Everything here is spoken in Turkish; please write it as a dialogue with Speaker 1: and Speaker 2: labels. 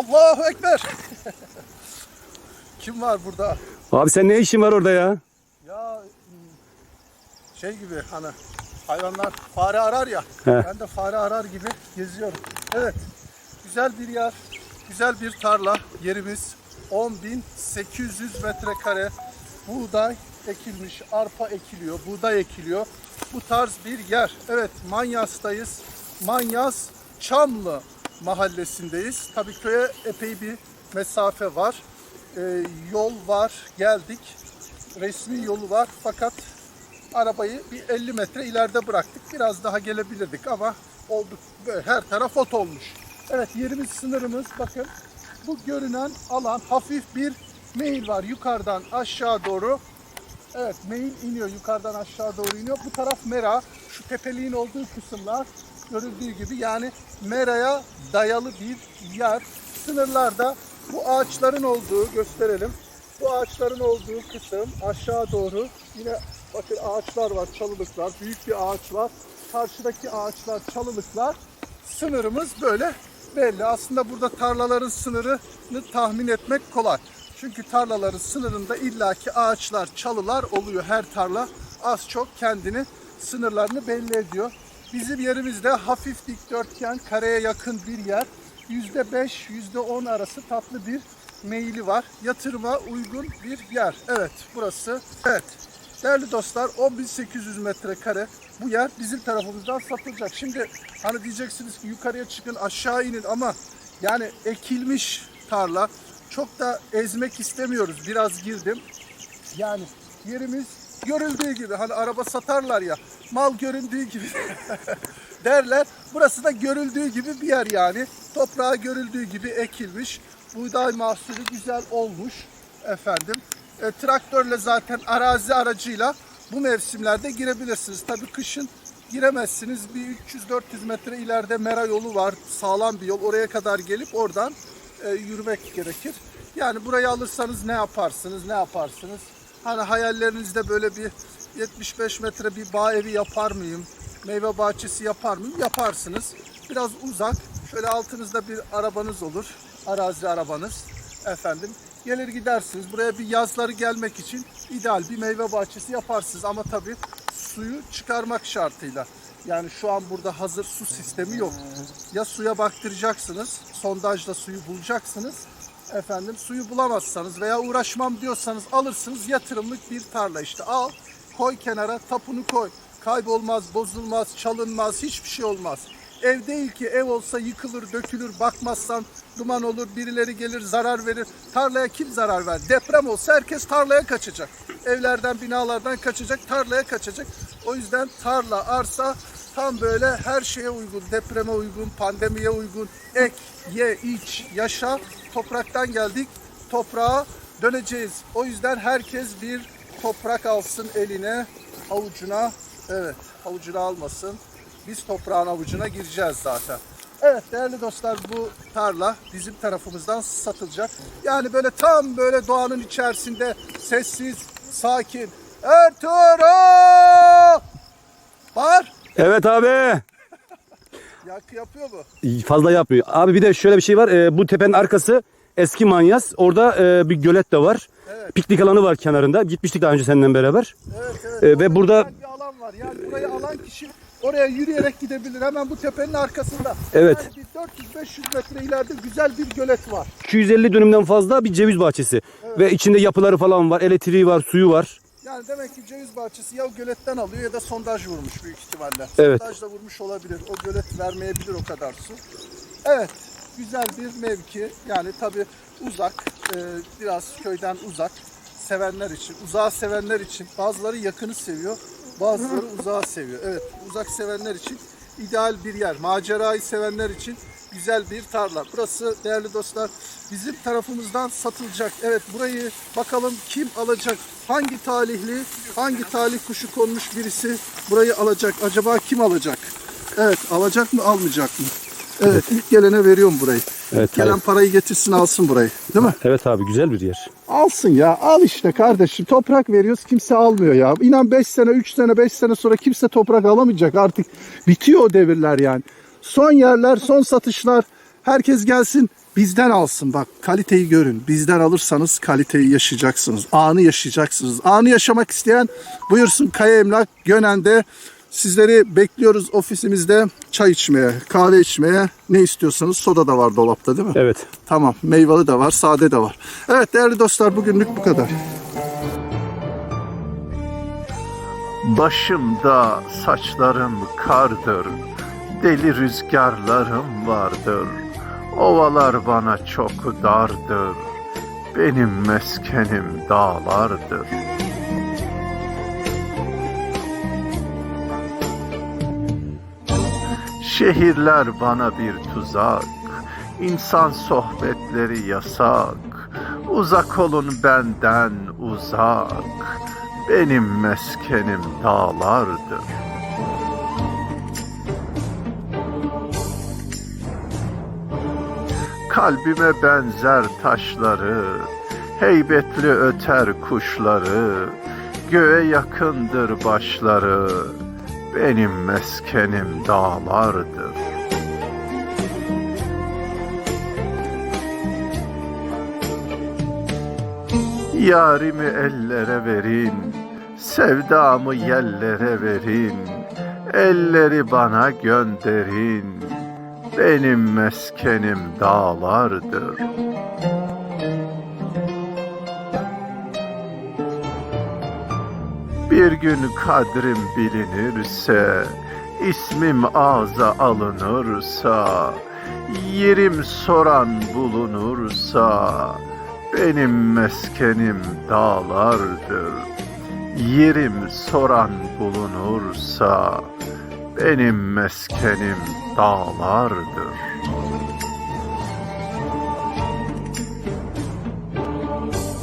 Speaker 1: Allahu Ekber. Kim var burada?
Speaker 2: Abi sen ne işin var orada ya?
Speaker 1: Ya şey gibi hani hayvanlar fare arar ya.
Speaker 2: He.
Speaker 1: Ben de fare arar gibi geziyorum. Evet. Güzel bir yer. Güzel bir tarla. Yerimiz 10.800 metrekare. Buğday ekilmiş, arpa ekiliyor, buğday ekiliyor. Bu tarz bir yer. Evet, Manyas'tayız. Manyas Çamlı mahallesindeyiz. Tabii köye epey bir mesafe var. Ee, yol var, geldik. Resmi yolu var fakat arabayı bir 50 metre ileride bıraktık. Biraz daha gelebilirdik ama olduk her taraf ot olmuş. Evet yerimiz sınırımız bakın. Bu görünen alan hafif bir meyil var yukarıdan aşağı doğru. Evet meyil iniyor yukarıdan aşağı doğru iniyor. Bu taraf mera. Şu tepeliğin olduğu kısımlar görüldüğü gibi yani meraya dayalı bir yer. Sınırlarda bu ağaçların olduğu gösterelim. Bu ağaçların olduğu kısım aşağı doğru yine bakın ağaçlar var, çalılıklar, büyük bir ağaç var. Karşıdaki ağaçlar, çalılıklar. Sınırımız böyle belli. Aslında burada tarlaların sınırını tahmin etmek kolay. Çünkü tarlaların sınırında illaki ağaçlar, çalılar oluyor. Her tarla az çok kendini sınırlarını belli ediyor. Bizim yerimizde hafif dikdörtgen, kareye yakın bir yer. %5, %10 arası tatlı bir meyili var. Yatırıma uygun bir yer. Evet burası. Evet. Değerli dostlar 10.800 metrekare bu yer bizim tarafımızdan satılacak. Şimdi hani diyeceksiniz ki yukarıya çıkın aşağı inin ama yani ekilmiş tarla çok da ezmek istemiyoruz. Biraz girdim. Yani yerimiz görüldüğü gibi hani araba satarlar ya mal göründüğü gibi derler. Burası da görüldüğü gibi bir yer yani. Toprağı görüldüğü gibi ekilmiş. Buğday mahsulü güzel olmuş efendim. E, traktörle zaten arazi aracıyla bu mevsimlerde girebilirsiniz. Tabii kışın giremezsiniz. Bir 300-400 metre ileride mera yolu var. Sağlam bir yol. Oraya kadar gelip oradan e, yürümek gerekir. Yani burayı alırsanız ne yaparsınız, ne yaparsınız? Hani hayallerinizde böyle bir 75 metre bir bağ evi yapar mıyım? Meyve bahçesi yapar mıyım? Yaparsınız. Biraz uzak. Şöyle altınızda bir arabanız olur. Arazi arabanız. Efendim. Gelir gidersiniz. Buraya bir yazları gelmek için ideal bir meyve bahçesi yaparsınız. Ama tabii suyu çıkarmak şartıyla. Yani şu an burada hazır su sistemi yok. Ya suya baktıracaksınız, sondajla suyu bulacaksınız. Efendim suyu bulamazsanız veya uğraşmam diyorsanız alırsınız yatırımlık bir tarla işte al koy kenara tapunu koy. Kaybolmaz, bozulmaz, çalınmaz, hiçbir şey olmaz. Ev değil ki ev olsa yıkılır, dökülür, bakmazsan duman olur, birileri gelir zarar verir. Tarlaya kim zarar ver? Deprem olsa herkes tarlaya kaçacak. Evlerden, binalardan kaçacak, tarlaya kaçacak. O yüzden tarla, arsa tam böyle her şeye uygun, depreme uygun, pandemiye uygun. Ek, ye, iç, yaşa. Topraktan geldik, toprağa döneceğiz. O yüzden herkes bir toprak alsın eline, avucuna. Evet, avucuna almasın. Biz toprağın avucuna gireceğiz zaten. Evet değerli dostlar bu tarla bizim tarafımızdan satılacak. Yani böyle tam böyle doğanın içerisinde sessiz, sakin. Ertuğrul! Bağır.
Speaker 2: Evet abi.
Speaker 1: Yankı yapıyor mu?
Speaker 2: Fazla yapmıyor. Abi bir de şöyle bir şey var. Ee, bu tepenin arkası eski Manyas. Orada e, bir gölet de var.
Speaker 1: Evet.
Speaker 2: Piknik alanı var kenarında. Gitmiştik daha önce seninle beraber.
Speaker 1: Evet evet.
Speaker 2: Ee, ve burada-
Speaker 1: güzel bir alan var. Yani burayı alan kişi oraya yürüyerek gidebilir. Hemen bu tepenin arkasında.
Speaker 2: Evet.
Speaker 1: Yani bir 400-500 metre ileride güzel bir gölet var.
Speaker 2: 250 dönümden fazla bir ceviz bahçesi. Ve içinde yapıları falan var. Elektriği var, suyu var.
Speaker 1: Yani demek ki ceviz bahçesi ya göletten alıyor ya da sondaj vurmuş büyük ihtimalle.
Speaker 2: Evet.
Speaker 1: Sondaj da vurmuş olabilir. O gölet vermeyebilir o kadar su. Evet. Güzel bir mevki. Yani tabi uzak. e, biraz köyden uzak. Sevenler için. Uzağı sevenler için. Bazıları yakını seviyor. Bazıları uzağı seviyor. Evet. Uzak sevenler için ideal bir yer. Macerayı sevenler için güzel bir tarla. Burası değerli dostlar bizim tarafımızdan satılacak. Evet burayı bakalım kim alacak? Hangi talihli, hangi talih kuşu konmuş birisi burayı alacak? Acaba kim alacak? Evet alacak mı almayacak mı? Evet ilk gelene veriyorum burayı.
Speaker 2: Evet,
Speaker 1: gelen
Speaker 2: evet.
Speaker 1: parayı getirsin alsın burayı. Değil mi?
Speaker 2: Evet abi güzel bir yer.
Speaker 1: Alsın ya. Al işte kardeşim. Toprak veriyoruz. Kimse almıyor ya. İnan 5 sene, 3 sene, 5 sene sonra kimse toprak alamayacak. Artık bitiyor o devirler yani. Son yerler, son satışlar. Herkes gelsin Bizden alsın bak kaliteyi görün. Bizden alırsanız kaliteyi yaşayacaksınız. Anı yaşayacaksınız. Anı yaşamak isteyen buyursun Kaya Emlak Gönen'de sizleri bekliyoruz ofisimizde çay içmeye, kahve içmeye ne istiyorsanız soda da var dolapta değil mi?
Speaker 2: Evet.
Speaker 1: Tamam meyveli de var sade de var. Evet değerli dostlar bugünlük bu kadar.
Speaker 3: Başımda saçlarım kardır, deli rüzgarlarım vardır. Ovalar bana çok dardır, benim meskenim dağlardır. Şehirler bana bir tuzak, insan sohbetleri yasak. Uzak olun benden uzak, benim meskenim dağlardır. Kalbime benzer taşları, heybetli öter kuşları, göğe yakındır başları, benim meskenim dağlardır. Yarimi ellere verin, sevdamı yellere verin, elleri bana gönderin, benim meskenim dağlardır. Bir gün kadrim bilinirse, ismim ağza alınırsa, yerim soran bulunursa, benim meskenim dağlardır. Yerim soran bulunursa, benim meskenim dağlardır.